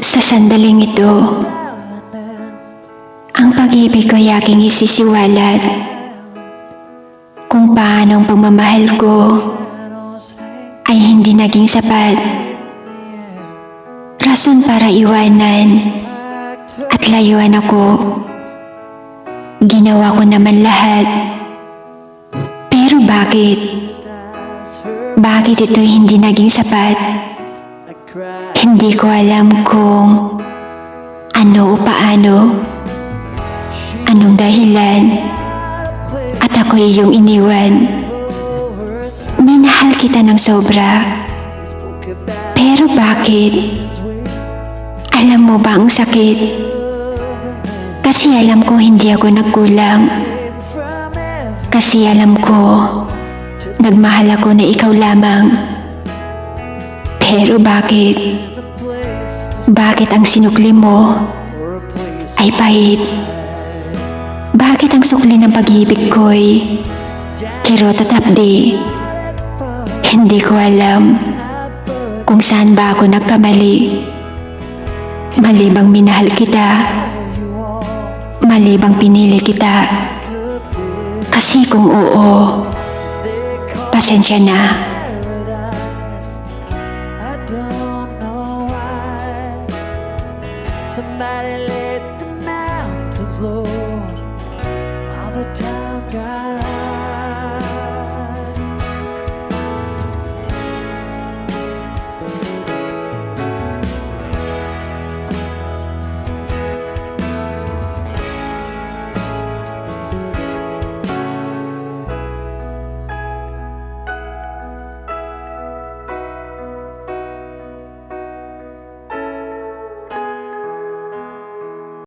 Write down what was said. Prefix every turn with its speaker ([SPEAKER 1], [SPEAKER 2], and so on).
[SPEAKER 1] Sa sandaling ito, ang pag-ibig ko'y aking isisiwalat kung paano ang pagmamahal ko ay hindi naging sapat. Rason para iwanan at layuan ako. Ginawa ko naman lahat. Pero bakit? Bakit ito hindi naging sapat? Hindi ko alam kung ano o paano. Anong dahilan? At ako iyong iniwan. Minahal kita ng sobra. Pero bakit? Alam mo ba ang sakit? Kasi alam ko hindi ako nagkulang. Kasi alam ko, nagmahal ako na ikaw lamang. Pero bakit? Bakit ang sinukli mo ay pahit? Bakit ang sukli ng pag-ibig ko'y kirot at hapdi? Hindi ko alam kung saan ba ako nagkamali. Mali bang minahal kita? Mali bang pinili kita? Kasi kung oo, pasensya na.
[SPEAKER 2] Don't know why. Somebody let the mountains low while the town got